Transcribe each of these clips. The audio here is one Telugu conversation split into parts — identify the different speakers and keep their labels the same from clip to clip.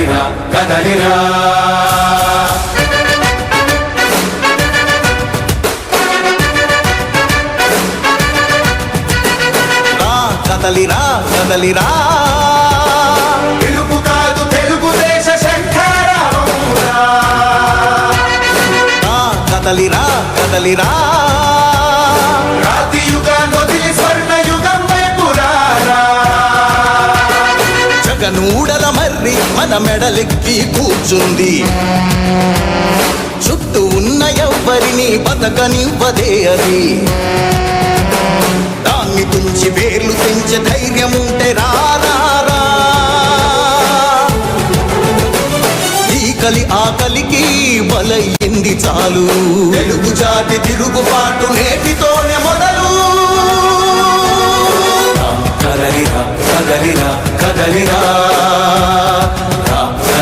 Speaker 1: కదలిరా
Speaker 2: రా కదలిరా కదలిరా.
Speaker 1: తెలుగు కాదు తెలుగుదేశ
Speaker 2: కదలిరా కదలిరా
Speaker 1: రాతి యుగాన్ని వదిలి స్వర్ణ యుగం వైపురారా.
Speaker 2: జగనూడల మర్రి మన మెడలెక్కి కూర్చుంది. చుట్టూ ఉన్న ఎవ్వరిని బతకనివ్వదే అది. దాన్ని తుంచి వేర్లు తెంచే ధైర్యం ఉంటే రారా ఈ కలి ఆకలికి బలయ్యింది చాలు.
Speaker 1: తెలుగు జాతి తిరుగుబాటు నేటితోనే మొదలు. కదలిరా కదలిరా కదలిరా.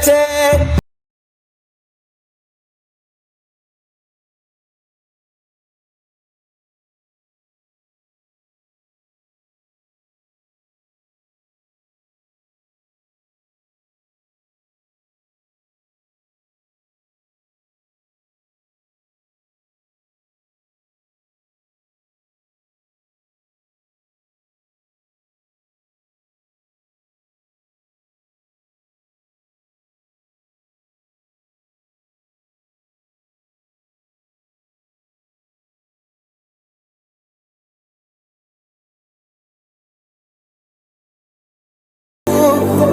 Speaker 2: take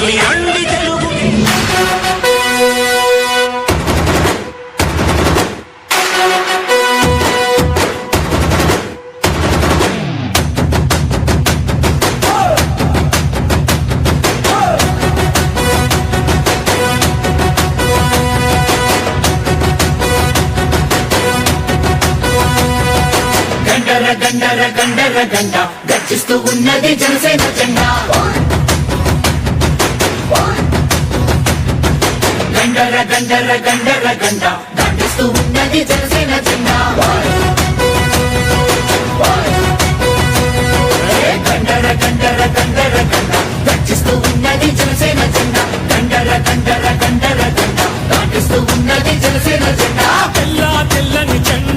Speaker 3: తల్లి అండి తెలుగు.
Speaker 4: గండర గండర గండర గండ గర్జిస్తూ ఉన్నది జనసేన జెండా. గండర గండర గండర గండ. గర్జిస్తూ ఉన్నది జనసేన జెండా. గండర గండర గండర గండ. గర్జిస్తూ ఉన్నది జనసేన జెండా. గండర గండర గండర గండ. దాటిస్తూ ఉన్నది జనసేన జెండా.
Speaker 3: తెల్లా తెల్లని జెండా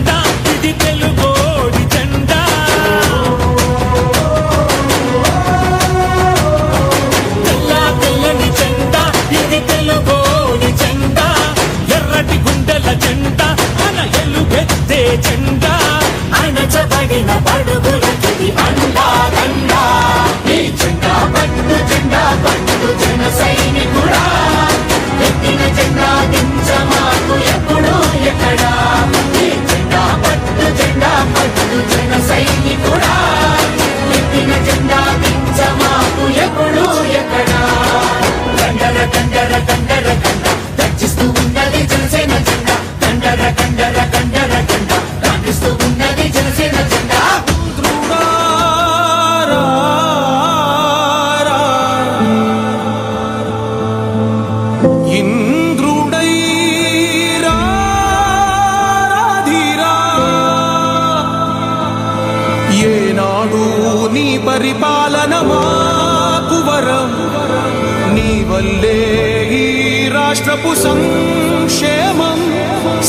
Speaker 5: రాష్ట్రపు సంక్షేమం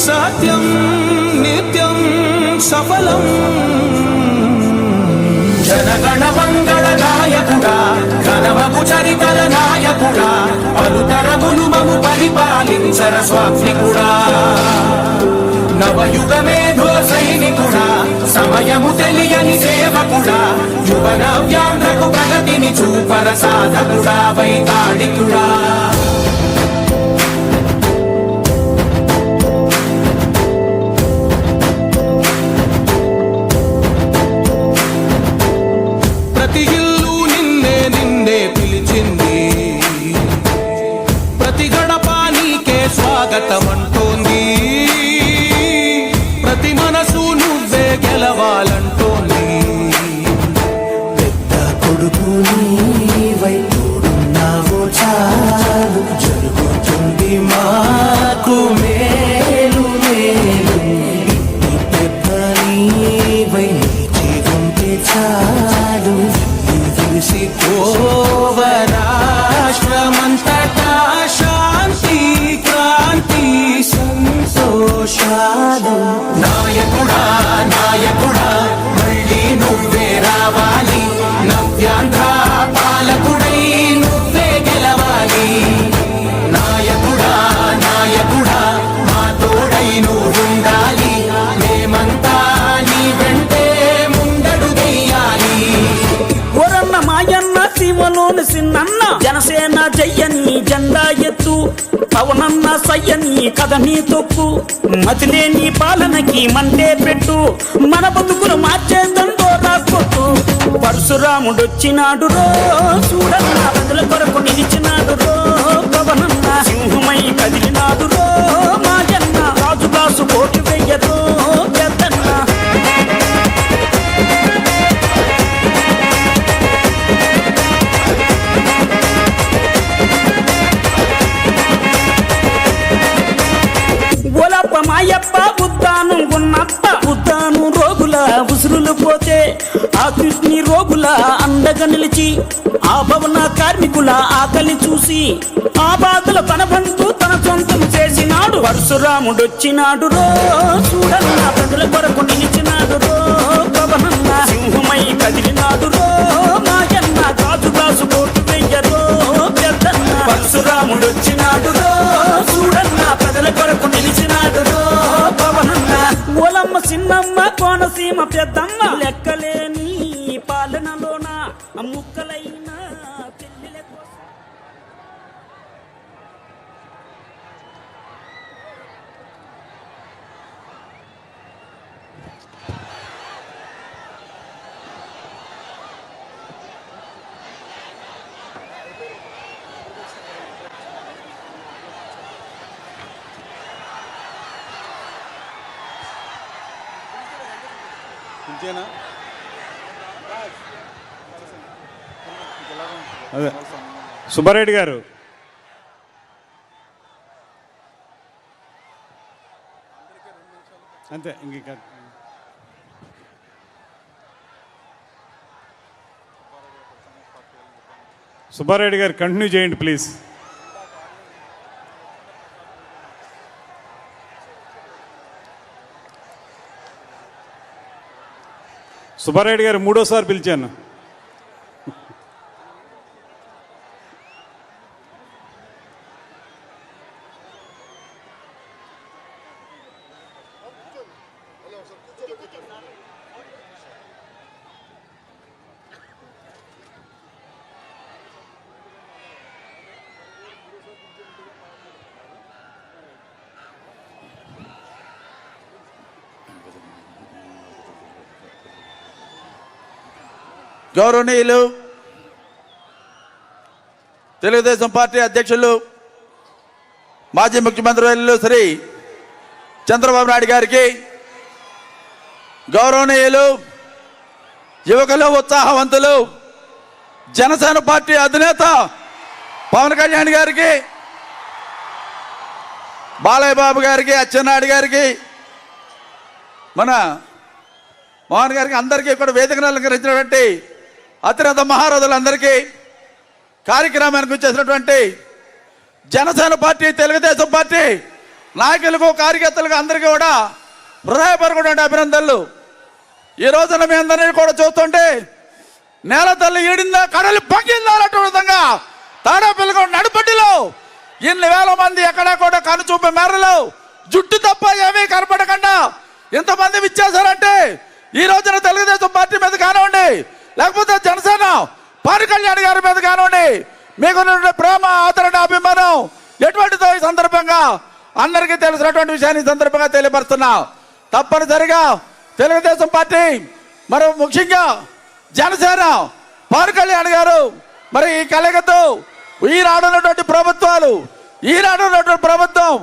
Speaker 5: సత్యం నిత్యం సఫలం. జనగణ మంగళ నాయకుడా ఘనమగు చరితల నాయకుడా పలుతరములు మము పరిపాలించర స్వామికుడా నవయుగమేధో సైనికుడా సమయము తెలియని సేవకుడా యువన వ్యాంధ్రకు ప్రగతిని చూపర సాధకుడా
Speaker 6: వైతాడికుడా పవనన్న సయ్యని నీ తొక్కు. మతిలేని పాలనకి మంటే పెట్టు. మన బతుకులు మార్చేదండో రాకొట్టు పరశురాముడొచ్చినాడు రో చూడన్న ప్రజల కొరకు నిలిచినాడు రో పవనన్న సింహమై కదిలినాడు రో. ఆ కృష్ణి రోగుల అండగా నిలిచి ఆ భవన కార్మికుల ఆకలి చూసి ఆ బాధల తన బంధు తన సొంతం చేసినాడు. పరశురాముడొచ్చినాడు రో చూడన్న ప్రజల కొరకు నిలిచినాడు రో పవనన్న సింహమై కదిలినాడు రో నాయన్న కాజు కాసు కోటు వెయ్యరో పెద్దన్న పరశురాముడొచ్చినాడు రో చూడన్న ప్రజల కొరకు నిలిచినాడు రో పవనన్న ఓలమ్మ చిన్నమ్మ కోనసీమ పెద్దమ్మ లెక్క
Speaker 7: అదే. సుబ్బారెడ్డి గారు. అంతే ఇంక. సుబ్బారెడ్డి గారు కంటిన్యూ చేయండి ప్లీజ్. సుబ్బారెడ్డి గారు మూడోసారి పిలిచాను.
Speaker 8: గౌరవనీయులు తెలుగుదేశం పార్టీ అధ్యక్షులు మాజీ ముఖ్యమంత్రి వర్యులు శ్రీ చంద్రబాబు నాయుడు గారికి గౌరవనీయులు యువకులు ఉత్సాహవంతులు జనసేన పార్టీ అధినేత పవన్ కళ్యాణ్ గారికి బాలయ్య బాబు గారికి అచ్చెన్నాయుడు గారికి మన మోహన్ గారికి అందరికీ ఇక్కడ వేదికను అలంకరించినటువంటి అతిరథ మహారథులందరికీ కార్యక్రమానికి వచ్చేసినటువంటి జనసేన పార్టీ తెలుగుదేశం పార్టీ నాయకులకు కార్యకర్తలకు అందరికీ కూడా హృదయపరమైన అభినందనలు. ఈ రోజున మీ అందరినీ కూడా చూస్తుంటే నేల తల్లి ఈడిందా కడలి పగ్గిందా అన్నటువంటి విధంగా తాడాపిల్లగా నడుపటిలో ఇన్ని వేల మంది ఎక్కడా కూడా కనుచూపు మేరలో జుట్టు తప్ప ఏమీ కనపడకుండా ఇంతమంది విచ్చేశారంటే ఈ రోజున తెలుగుదేశం పార్టీ మీద కానివ్వండి లేకపోతే జనసేన పవన్ కళ్యాణ్ గారి మీద కానివ్వండి మీకు ప్రేమ ఆదరణ అభిమానం ఎటువంటిదో ఈ సందర్భంగా అందరికీ తెలిసినటువంటి విషయాన్ని ఈ సందర్భంగా తెలియపరుస్తున్నా. తప్పనిసరిగా తెలుగుదేశం పార్టీ మరి ముఖ్యంగా జనసేన పవన్ కళ్యాణ్ గారు మరి ఈ కలగతో ఈ రానున్నటువంటి ప్రభుత్వాలు ఈ రానున్నటువంటి ప్రభుత్వం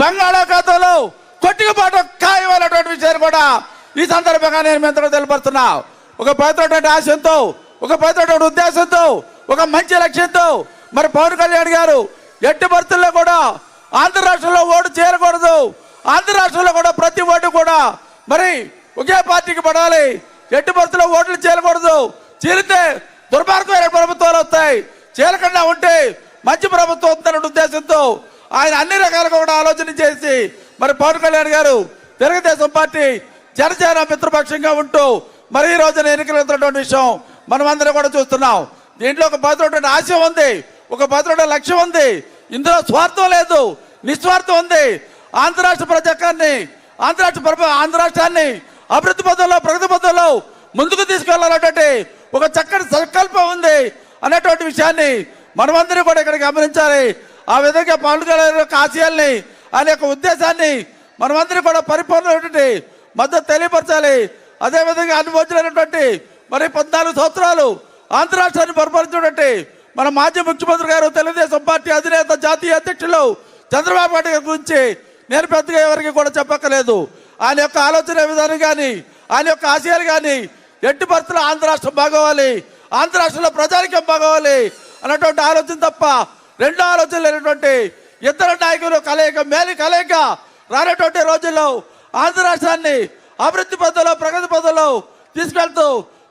Speaker 8: బంగాళాఖాతంలో కొట్టుకుపాటు ఖాయమైనటువంటి విషయాన్ని కూడా ఈ సందర్భంగా నేను మీ అందరూ తెలియపరుస్తున్నా. ఒక పవిత్రటువంటి ఆశంతో ఒక పవిత్రటువంటి ఉద్దేశంతో ఒక మంచి లక్ష్యంతో. మరి పవన్ కళ్యాణ్ గారు ఎట్టి పరిస్థితుల్లో కూడా ఆంధ్ర రాష్ట్రంలో ఓటు చేరకూడదు. ఆంధ్ర రాష్ట్రంలో కూడా ప్రతి ఓటు కూడా మరి ఒకే పార్టీకి పడాలి. ఎట్టి పరిస్థితుల్లో ఓట్లు చేరకూడదు. చేరితే దుర్మార్గమైన ప్రభుత్వాలు వస్తాయి. చేరకుండా ఉంటే మంచి ప్రభుత్వం వస్తుందన్న ఉద్దేశంతో ఆయన అన్ని రకాలుగా కూడా ఆలోచన చేసి మరి పవన్ కళ్యాణ్ గారు తెలుగుదేశం పార్టీ జనసేన మిత్రపక్షంగా ఉంటూ మరి ఈ రోజున ఎన్నికలు వెళ్తున్నటువంటి విషయం మనం అందరం కూడా చూస్తున్నాం. దీంట్లో ఒక భద్రటువంటి ఆశ ఉంది. ఒక భద్రమైన లక్ష్యం ఉంది. ఇందులో స్వార్థం లేదు. నిస్వార్థం ఉంది. ఆంధ్ర రాష్ట్ర ప్రజాకాన్ని ఆంధ్ర రాష్ట్ర ప్రభు ఆంధ్ర రాష్ట్రాన్ని అభివృద్ధి పథంలో ప్రగతి పథంలో ముందుకు తీసుకెళ్ళాలన్నటువంటి ఒక చక్కటి సంకల్పం ఉంది అనేటువంటి విషయాన్ని మనమందరం కూడా ఇక్కడ గమనించాలి. ఆ విధంగా పవన్ కళ్యాణ్ యొక్క ఆశయాల్ని ఆయన యొక్క ఉద్దేశాన్ని మనమందరం కూడా పరిపూర్ణమైనటువంటి మద్దతు తెలియపరచాలి. అదేవిధంగా అనుభవించినటువంటి మరి పద్నాలుగు సంవత్సరాలు ఆంధ్ర రాష్ట్రాన్ని పరిపాలించినటువంటి మన మాజీ ముఖ్యమంత్రి గారు తెలుగుదేశం పార్టీ అధినేత జాతీయ అధ్యక్షులు చంద్రబాబు నాయుడు గారి గురించి నేను పెద్దగా ఎవరికి కూడా చెప్పక్కలేదు ఆయన యొక్క ఆలోచన విధానం కానీ ఆయన యొక్క ఆశయాలు కానీ ఎట్టి పరిస్థితులు ఆంధ్ర రాష్ట్రం బాగోవాలి ఆంధ్ర రాష్ట్రంలో ప్రజానికం బాగోవాలి అన్నటువంటి ఆలోచన తప్ప రెండో ఆలోచన లేనటువంటి ఇద్దరు నాయకులు కలయిక మేలు కలయిక రానటువంటి రోజుల్లో ఆంధ్ర రాష్ట్రాన్ని అభివృద్ధి పద్ధతిలో ప్రగతి పద్ధతిలో తీసుకెళ్తూ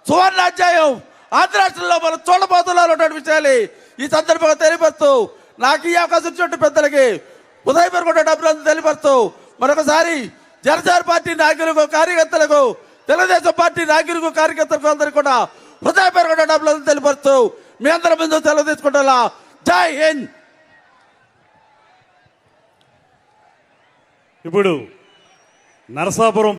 Speaker 8: సువర్ణాధ్యాయం ఆంధ్ర రాష్ట్రంలో మనం చూడబోతున్నాం అన్నటువంటి విషయాలు ఈ సందర్భంగా తెలియపరుస్తూ నాకు ఈ అవకాశం ఇచ్చినట్టు పెద్దలకి ఉదయపరకుండా అభినందన తెలియపరుస్తూ మరొకసారి జనసేన పార్టీ నాయకులకు కార్యకర్తలకు తెలుగుదేశం పార్టీ నాయకులకు కార్యకర్తలకు అందరికీ కూడా హృదయపరకుండా అభినందన తెలియపరుస్తూ మీ అందరి ముందు సెలవు తీసుకుంటా జై హింద్!
Speaker 7: ఇప్పుడు నరసాపురం